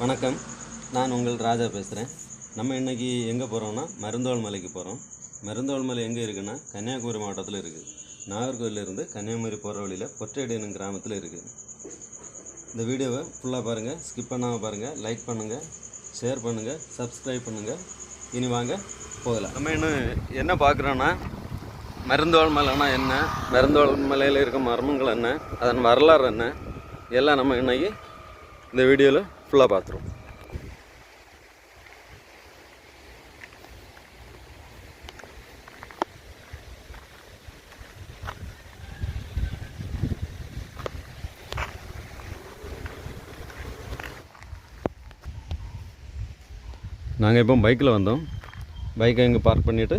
வணக்கம். நான் உங்கள் ராஜா பேசுகிறேன் நம்ம இன்னைக்கு எங்கே போகிறோம்னா மருந்தோல் மலைக்கு போகிறோம் மருந்தோல் மலை எங்கே இருக்குன்னா கன்னியாகுமரி மாவட்டத்தில் இருக்குது நாகர்கோவிலிருந்து கன்னியாகுமரி போகிற வழியில் பொற்றையடினும் கிராமத்தில் இருக்குது இந்த வீடியோவை ஃபுல்லாக பாருங்கள் ஸ்கிப் பண்ணாமல் பாருங்கள் லைக் பண்ணுங்கள் ஷேர் பண்ணுங்கள் சப்ஸ்கிரைப் பண்ணுங்கள் இனி வாங்க போகலாம். நம்ம இன்னும் என்ன பார்க்குறோன்னா மருந்தோல் மலைனா என்ன? மருந்தோல் மலையில் இருக்க மர்மங்கள் என்ன? அதன் வரலாறு என்ன? எல்லாம் நம்ம இன்றைக்கி இந்த வீடியோவில் ஃபுல்லாக பார்த்துருவோம் நாங்கள் இப்போ பைக்கில் வந்தோம். பைக்கை இங்கே பார்க் பண்ணிவிட்டு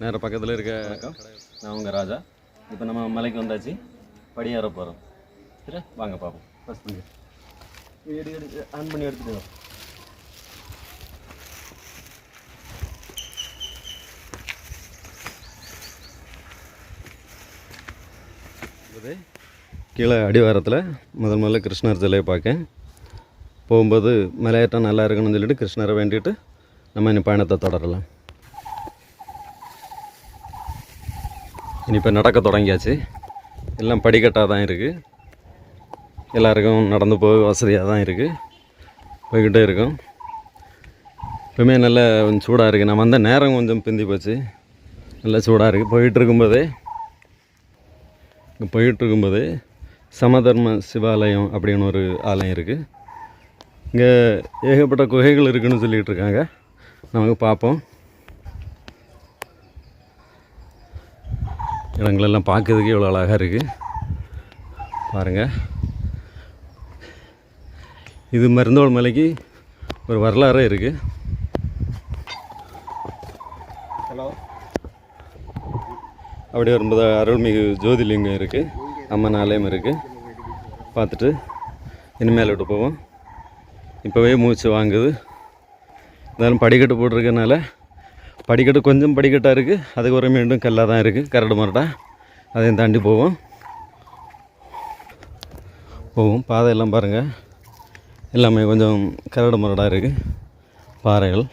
நேராக பக்கத்தில் இருக்க நான் உங்கள் ராஜா. இப்போ நம்ம மலைக்கு வந்தாச்சு. படியேற போகிறோம் சரி வாங்க பார்ப்போம் ஃபஸ்ட் எடு ஆன் பண்ணி. இது கீழே அடிவாரத்தில் முதல் முதல்ல கிருஷ்ணர் சிலையை பார்க்கேன் போகும்போது மலையேற்றம் நல்லா இருக்கணும்னு சொல்லிட்டு கிருஷ்ணரை வேண்டிட்டு நம்ம இனி பயணத்தை தொடரலாம். இனி இப்போ நடக்க தொடங்கியாச்சு. எல்லாம் படிக்கட்டாக தான் இருக்குது எல்லாருக்கும் நடந்து போக வசதியாக தான் இருக்குது போய்கிட்டே இருக்கும். எப்பவுமே நல்லா கொஞ்சம் சூடாக இருக்குது நம்ம வந்த நேரம் கொஞ்சம் பிந்தி போச்சு. நல்லா சூடாக இருக்குது போயிட்டு இருக்கும்போதே இங்கே போயிட்டு சமதர்ம சிவாலயம் அப்படின்னு ஒரு ஆலயம் இருக்குது இங்கே ஏகப்பட்ட குகைகள் இருக்குதுன்னு சொல்லிகிட்டு இருக்காங்க. நமக்கு பார்ப்போம். இடங்களெல்லாம் பார்க்கறதுக்கு இவ்வளோ அழகாக இருக்குது பாருங்கள் இது மருந்தோள் மலைக்கு ஒரு வரலாறே இருக்குது ஹலோ. அப்படியே வரும்போது அருள்மிகு ஜோதிலிங்கம் இருக்குது அம்மன் ஆலயம் இருக்குது பார்த்துட்டு இனிமேல் விட்டு போவோம். இப்போவே மூச்சு வாங்குது. இருந்தாலும் படிக்கட்டு போட்டிருக்கனால படிக்கட்டு கொஞ்சம் படிக்கட்டாக இருக்குது அதுக்கு ஒரு மீண்டும் கல்லாக தான் இருக்குது கரடு மரடா. அதையும் தாண்டி போவோம். போவோம். பாதையெல்லாம் பாருங்கள் எல்லாமே கொஞ்சம் கரடு முரடாக இருக்குது பாறைகள்.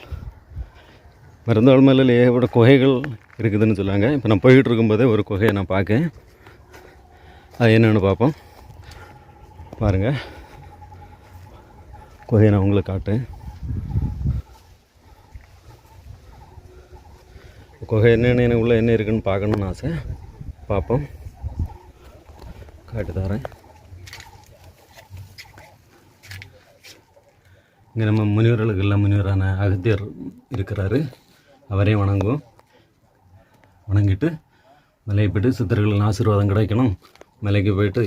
மருந்தாள் மலையில் ஏகப்பட்ட குகைகள் இருக்குதுன்னு சொல்லுவாங்க. இப்போ நான் போயிட்டு இருக்கும்போதே ஒரு குகையை நான் பார்க்கேன். அது என்னென்னு பார்ப்போம். பாருங்கள் குகையை நான் உங்களுக்கு காட்டேன் குகை என்னென்ன எனக்கு உள்ளே என்ன இருக்குன்னு பார்க்கணுன்னு ஆசை. பார்ப்போம். காட்டு தரேன். இங்கே நம்ம முனிவர்களுக்கு எல்லாம் முனிவரான அகத்தியர் இருக்கிறாரு. அவரே வணங்குவோம் வணங்கிட்டு மலையை போய்ட்டு சித்தர்களின் ஆசீர்வாதம் கிடைக்கணும். மலைக்கு போயிட்டு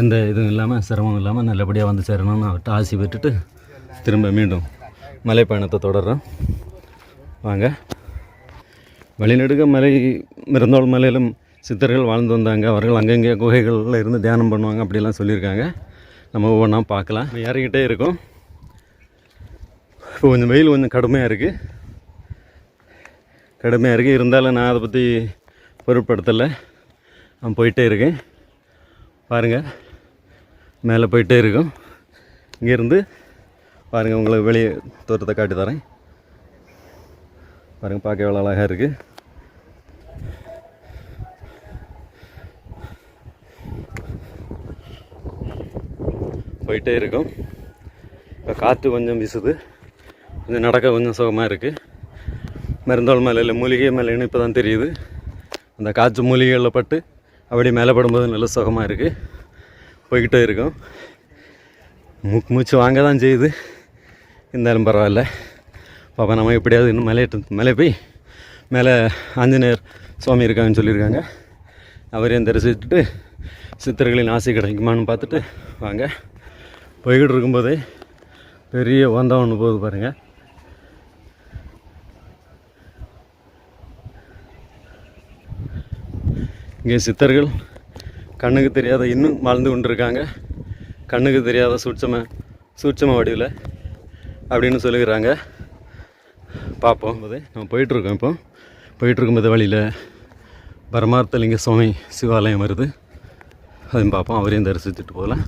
எந்த இதுவும் இல்லாமல் சிரமம் இல்லாமல் நல்லபடியாக வந்து சேரணும்னு அவர்கிட்ட ஆசி பெற்றுட்டு திரும்ப மீண்டும் மலை பயணத்தை தொடர்றோம். வாங்க. வழிநெடுக மலை மிருந்தோள் மலையிலும் சித்தர்கள் வாழ்ந்து வந்தாங்க. அவர்கள் அங்கங்கே குகைகளில் இருந்து தியானம் பண்ணுவாங்க. அப்படிலாம் சொல்லியிருக்காங்க. நம்ம ஒவ்வொன்றா பார்க்கலாம். இறங்கிட்டே இருக்கோம். இப்போ கொஞ்சம் வெயில் கொஞ்சம் கடுமையாக இருக்குது கடுமையாக இருக்குது இருந்தாலும் நான் அதை பற்றி பொருட்படுத்தலை. நான் போயிட்டே இருக்கேன். பாருங்கள் மேலே போயிட்டே இருக்கும். இங்கேருந்து பாருங்கள் உங்களுக்கு வெளியே தோற்றத்தை காட்டி தரேன். பாருங்கள் பார்க்க எவ்வளோ அழகாக இருக்குது போயிட்டே இருக்கோம். இப்போ காற்று கொஞ்சம் வீசுது. கொஞ்சம் நடக்க கொஞ்சம் சுகமாக இருக்குது மருந்தோல் மலையில் மூலிகை மலைன்னு இப்போ தான் தெரியுது. அந்த காய்ச்சல் மூலிகைகளில் பட்டு அப்படியே மேலே படும்போது நல்ல சுகமாக இருக்குது போய்கிட்டே இருக்கும். மூக்கு மூச்சு வாங்க தான் செய்யுது. இருந்தாலும் பரவாயில்ல. பாப்பா நம்ம எப்படியாவது இன்னும் மலையிட்டு மலை போய் மேலே ஆஞ்சநேயர் சுவாமி இருக்காங்கன்னு சொல்லியிருக்காங்க. அவரையும் தரிசிச்சுட்டு சித்தர்களின் ஆசை கிடைக்குமான்னு பார்த்துட்டு வாங்க. போய்கிட்டு இருக்கும்போதே பெரிய ஓந்தம் ஒன்று போகுது பாருங்கள் இங்கே சித்தர்கள் கண்ணுக்கு தெரியாத இன்னும் வாழ்ந்து கொண்டிருக்காங்க. கண்ணுக்கு தெரியாத சூட்சம சூட்சம வடிவில் அப்படின்னு சொல்லுகிறாங்க. பார்ப்போம். போது நம்ம போயிட்டுருக்கோம் இப்போ. போயிட்டுருக்கும்போது வழியில் பரமார்த்தலிங்க சுவாமி சிவாலயம் வருது. அதையும் பார்ப்போம். அவரையும் தரிசிச்சுட்டு போகலாம்.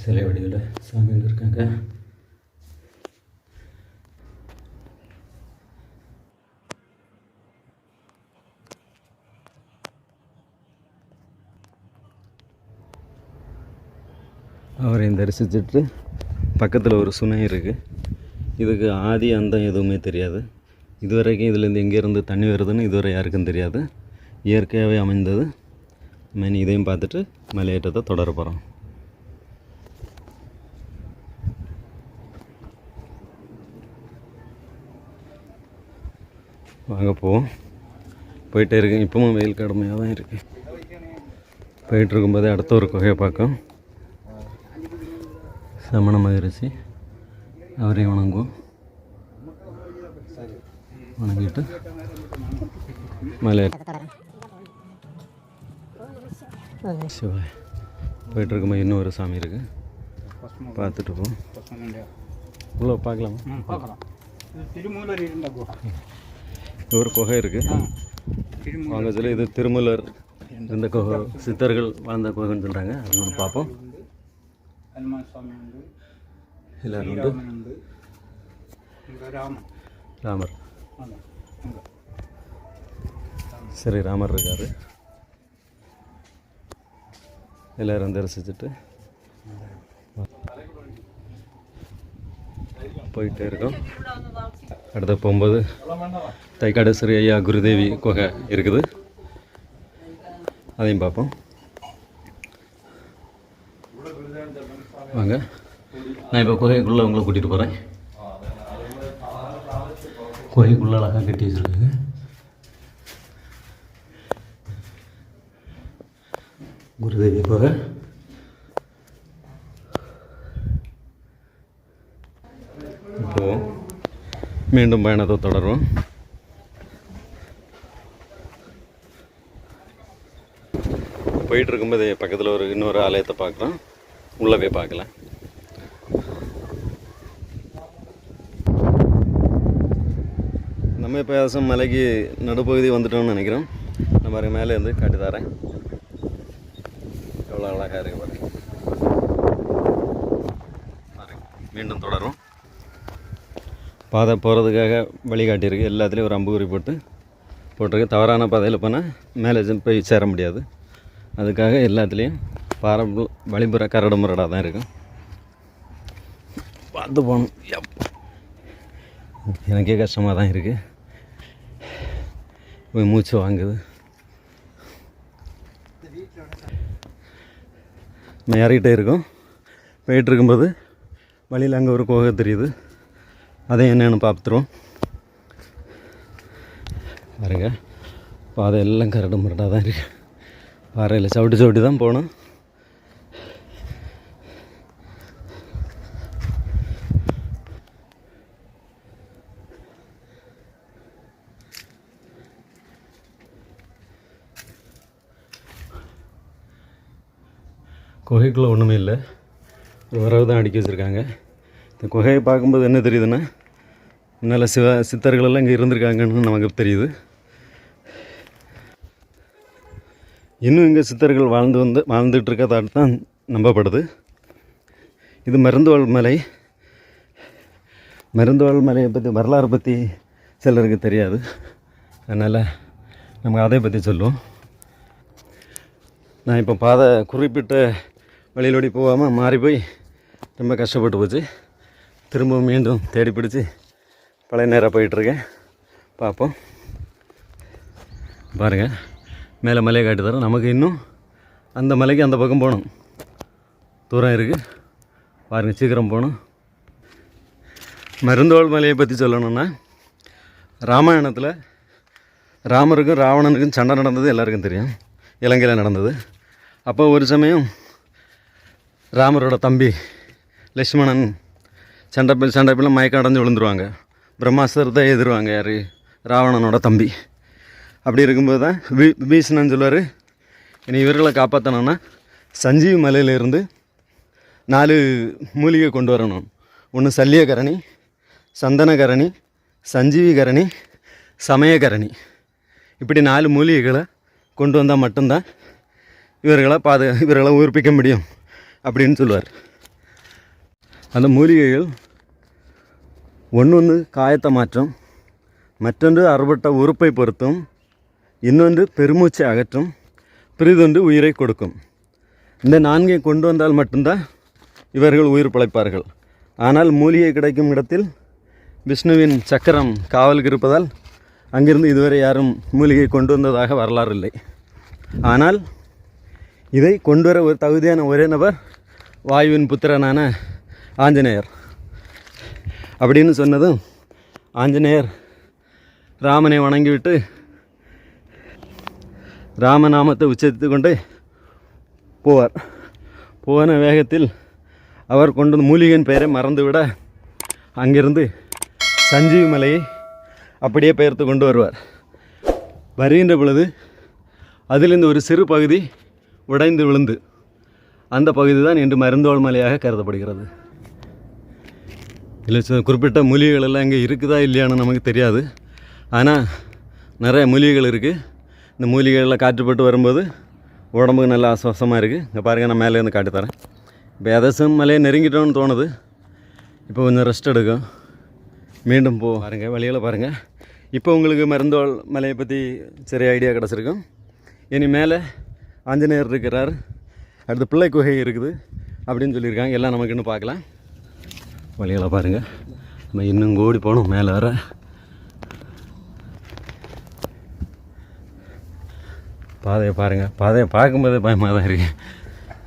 சிலை வடிவில் சாமி இருக்காங்க. அவரையும் தரிசிச்சுட்டு பக்கத்தில் ஒரு சுனை இருக்குது இதுக்கு ஆதி அந்தம் எதுவுமே தெரியாது. இதுவரைக்கும் இதுலேருந்து எங்கேருந்து தண்ணி வருதுன்னு இதுவரை யாருக்கும் தெரியாது. இயற்கையாகவே அமைந்தது. மீன் இதையும் பார்த்துட்டு மலையேற்றத்தை தொடர போகிறோம் வாங்க போவோம். போயிட்டே இருக்கேன் இப்பவும் வெயில் கடுமையாக தான் இருக்குது போயிட்டு இருக்கும்போதே அடுத்த ஒரு குகையை பார்க்கும் சமண மகிழ்ச்சி அவரையும் வணங்குவோம். வணங்கிட்டு மலை சிவாய். போயிட்டு இருக்கும்போது இன்னும் ஒரு சாமி இருக்குது பார்த்துட்டு போவோம். உள்ள பார்க்கலாமா? பார்க்கலாம். திருமூலர் இருந்த குகை ஒரு குகை இருக்குது சொல்லி இது திருமூலர் இந்த குகை சித்தர்கள் வாழ்ந்த குகைன்னு சொல்கிறாங்க அது நம்ம பார்ப்போம். ஹனுமான் சுவாமி உண்டு. எல்லோரும் உண்டு ராமன் ராமர். சரி ராமர் இருக்கார். எல்லோரும் தரிசிச்சுட்டு போயிட்டே இருக்கோம். அடுத்து போகும்போது தைக்காடு ஸ்ரீ ஐயா குருதேவி குகை இருக்குது. அதையும் பார்ப்போம். வாங்க. நான் இப்போ குகைக்குள்ளே உங்களை கூட்டிகிட்டு போகிறேன் குகைக்குள்ளே அழகாக கட்டி வச்சுருக்காங்க. குருதேவி குகை. இப்போ மீண்டும் பயணத்தை தொடரும் போயிட்டு இருக்கும்போது பக்கத்தில் ஒரு இன்னொரு ஆலயத்தை பார்க்குறோம். உள்ளே போய் பார்க்கலாம். நம்ம இப்போ ஏதாச்சும் மலைக்கு நடுப்பகுதி வந்துட்டோம்னு நினைக்கிறோம். இந்த பாருங்க மேலே இருந்து காட்டி தரேன். எவ்வளோ அழகாக இருக்குது பாருங்க. மீண்டும் தொடரும் பாதை போகிறதுக்காக வழிகாட்டியிருக்கு. எல்லாத்துலேயும் ஒரு அம்புகுறி போட்டு போட்டிருக்கு. தவறான பாதையில் போனால் மேலே போய் சேர முடியாது. அதுக்காக எல்லாத்துலேயும் பாறை வழிபுற கரடு முரடாக தான் இருக்கும் பார்த்து போகணும். எப் எனக்கே கஷ்டமாக தான் இருக்குது போய் மூச்சு வாங்குது. நான் ஏறிக்கிட்டே இருக்கோம். போயிட்டு இருக்கும்போது வழியில் அங்கே ஒரு கோகம் தெரியுது. அதை என்னென்னு பார்த்துருவோம். பாருங்க பாதை எல்லாம் கரடு முரடாக தான் இருக்கு. பாறையில் சவுட்டு சவுட்டு தான் போகணும். குகைக்குள்ளே ஒன்றுமே இல்லை. ஒரு வரவு தான் அடுக்கி வச்சுருக்காங்க. இந்த குகையை பார்க்கும்போது என்ன தெரியுதுன்னா நல்ல சிவ சித்தர்களெல்லாம் இங்கே இருந்திருக்காங்கன்னு நமக்கு தெரியுது. இன்னும் இங்கே சித்தர்கள் வாழ்ந்து வந்து வாழ்ந்துட்டு இருக்கதாட்டு தான் நம்பப்படுது. இது மருந்துவாழ் மலை. மருந்துவாழ் மலையை பற்றி வரலாறு பற்றி சிலருக்கு தெரியாது. அதனால் நமக்கு அதை பற்றி சொல்லுவோம். நான் இப்போ பாதை குறிப்பிட்ட வழியிலோடி போகாமல் மாறி போய் ரொம்ப கஷ்டப்பட்டு போச்சு. திரும்ப மீண்டும் தேடி பிடிச்சி பழைய நேராக போயிட்டுருக்கேன். பார்ப்போம். பாருங்கள் மேலே மலையை காட்டி தரோம். நமக்கு இன்னும் அந்த மலைக்கு அந்த பக்கம் போகணும். தூரம் இருக்குது பாருங்கள் சீக்கிரம் போகணும். மருந்தோள் மலையை பற்றி சொல்லணும்னா ராமாயணத்தில் ராமருக்கும் ராவணனுக்கும் சண்டை நடந்தது எல்லாருக்கும் தெரியும். இலங்கையில் நடந்தது. அப்போ ஒரு சமயம் ராமரோட தம்பி லக்ஷ்மணன் சண்டை பிள்ளை சண்டை பிள்ளை மயக்கம் அடைஞ்சு விழுந்துருவாங்க. பிரம்மாஸ்திரத்தை எதிர்வாங்க யார்? ராவணனோட தம்பி. அப்படி இருக்கும்போது தான் வி பீஷ்ணன் சொல்லுவார். இனி இவர்களை காப்பாற்றணும்னா சஞ்சீவி மலையிலேருந்து நாலு மூலிகை கொண்டு வரணும். ஒன்று சல்லியகரணி சந்தனகரணி சஞ்சீவிகரணி சமயகரணி. இப்படி நாலு மூலிகைகளை கொண்டு வந்தால் மட்டும்தான் இவர்களை பாது இவர்களை உயிர்ப்பிக்க முடியும் அப்படின்னு சொல்லுவார். அந்த மூலிகைகள் ஒன்று ஒன்று காயத்தை மாற்றும் மற்றொன்று அறுபட்ட உறுப்பை பொருத்தும் இன்னொன்று பெருமூச்சை அகற்றும் பிறிதொன்று உயிரை கொடுக்கும். இந்த நான்கை கொண்டு வந்தால் மட்டும்தான் இவர்கள் உயிர் பிழைப்பார்கள். ஆனால் மூலிகை கிடைக்கும் இடத்தில் விஷ்ணுவின் சக்கரம் காவலுக்கு இருப்பதால் அங்கிருந்து இதுவரை யாரும் மூலிகை கொண்டு வந்ததாக வரலாறு இல்லை ஆனால் இதை கொண்டு வர ஒரு தகுதியான ஒரே நபர் வாயுவின் புத்திரனான ஆஞ்சநேயர். அப்படின்னு சொன்னதும் ஆஞ்சநேயர் ராமனை வணங்கிவிட்டு ராமநாமத்தை உச்சரித்து கொண்டு போவார். போன வேகத்தில் அவர் கொண்டு மூலிகன் பெயரை மறந்துவிட அங்கிருந்து சஞ்சீவி மலையை அப்படியே பெயர்த்து கொண்டு வருவார். வருகின்ற பொழுது அதிலிருந்து ஒரு சிறு பகுதி உடைந்து விழுந்து அந்த பகுதி தான் இன்று மருந்தோள் மலையாக கருதப்படுகிறது. இல்லை குறிப்பிட்ட மூலிகைகள் எல்லாம் இங்கே இருக்குதா இல்லையான்னு நமக்கு தெரியாது. ஆனால் நிறைய மூலிகைகள் இருக்குது இந்த மூலிகைகளில் காற்றுப்பட்டு வரும்போது உடம்புக்கு நல்லா ஆசுவாசமாக இருக்குது இங்கே பாருங்கள் நான் மேலே இருந்து காட்டித்தரேன் இப்போ எதாச்சும் மலையை நெருங்கிட்டோம்னு தோணுது. இப்போ கொஞ்சம் ரெஸ்ட் எடுக்கும். மீண்டும் போ பாருங்கள் வழியில் பாருங்கள் இப்போ உங்களுக்கு மருந்தோள் மலையை பற்றி சரி ஐடியா கிடச்சிருக்கும். இனி மேலே ஆஞ்சநேயர் இருக்கிறார். அடுத்து பிள்ளை குகை இருக்குது அப்படின்னு சொல்லியிருக்காங்க. எல்லாம் நமக்கு இன்னும் பார்க்கலாம். வழியில் பாருங்கள் நம்ம இன்னும் ஓடி போகணும் மேலே வர. பாதையை பாருங்கள் பாதையை பார்க்கும்போதே பயமாக தான் இருக்கு.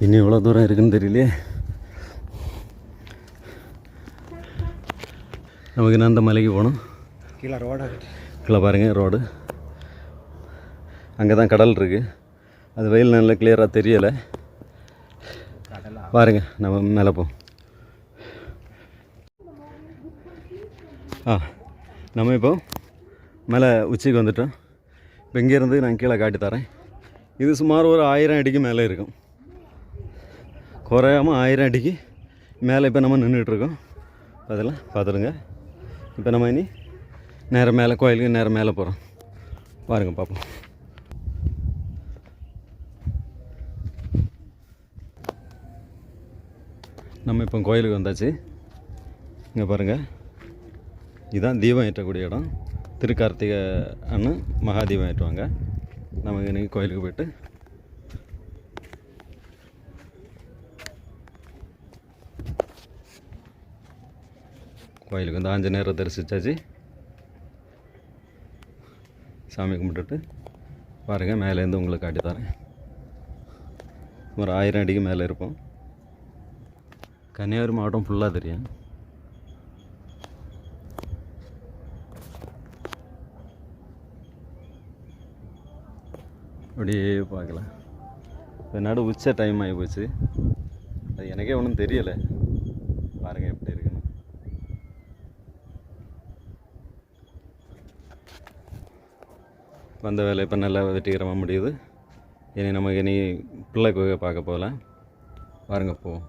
இன்னும் இவ்வளோ தூரம் இருக்குன்னு தெரியலையே. நமக்கு இன்னும் அந்த மலைக்கு போகணும். கீழே ரோடா கீழே பாருங்கள் ரோடு அங்கே தான் கடல் இருக்குது அது வெயில் நல்லா கிளியராக தெரியலை. கடலா? பாருங்க நம்ம மேலே போ. ஆ நம்ம இப்போ மேலே உச்சிக்கு வந்துட்டோம். இப்போ இங்கேருந்து நான் கீழே காட்டி தரேன். இது சுமார் ஒரு ஆயிரம் அடிக்கு மேலே இருக்கும். குறையாமல் ஆயிரம் அடிக்கு மேலே இப்போ நம்ம நின்றுட்டுருக்கோம். அதெல்லாம் பார்த்துடுங்க. இப்போ நம்ம இனி நேரம் மேலே கோயிலுக்கு நேரம் மேலே போகிறோம். பாருங்க பார்ப்போம். நம்ம இப்போ கோயிலுக்கு வந்தாச்சு. இங்கே பாருங்கள் இதுதான் தீபம் ஏற்றக்கூடிய இடம். திருக்கார்த்திகை அண்ணன் மகாதீபம் ஏற்றுவாங்க. நமக்கு இன்றைக்கி கோயிலுக்கு போயிட்டு. கோயிலுக்கு வந்து ஆஞ்சநேயரை தரிசித்தாச்சு சாமி கும்பிட்டுட்டு பாருங்கள் மேலேருந்து உங்களுக்கு காட்டி தரேன். ஒரு ஆயிரம் அடிக்கு மேலே இருப்போம். கன்னியாகுமரி மாவட்டம் ஃபுல்லாக தெரியும். அப்படியே பார்க்கலாம். இப்போ நடு உச்ச டைம் ஆகி போச்சு. அது எனக்கே ஒன்றும் தெரியலை. பாருங்கள் எப்படி இருக்குன்னு. வந்த வேலை இப்போ நல்லா வெற்றிகரமாக முடியுது. இனி நமக்கு இனி பிள்ளை குகை பார்க்க போகலாம். பாருங்க போவோம்.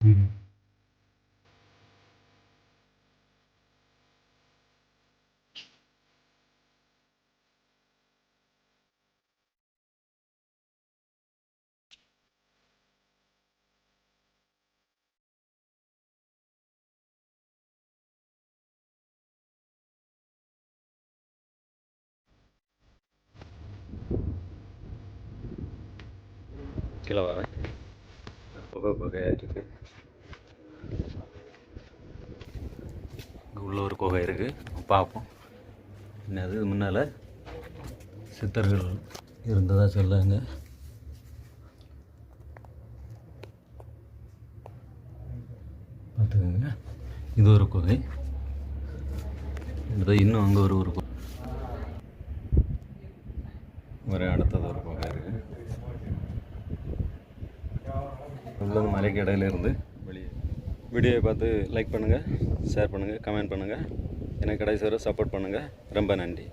嗯。கீழே வரேன் புகை புகையாக இருக்குது இங்கே உள்ள ஒரு குகை இருக்குது பார்ப்போம். என்னது முன்னால்? சித்தர்கள் இருந்ததாக சொல்லாங்க. பார்த்துக்கோங்க. இது ஒரு குகை. இன்னும் அங்கே ஒரு ஒரு ஒரே அடுத்தது ஒரு குகை. இருக்குது மலைக்கு இடையில இருந்து வெளியே. வீடியோவை பார்த்து லைக் பண்ணுங்கள் ஷேர் பண்ணுங்கள் கமெண்ட் பண்ணுங்கள் எனக்கு கடைசி வரை சப்போர்ட் பண்ணுங்கள் ரொம்ப நன்றி.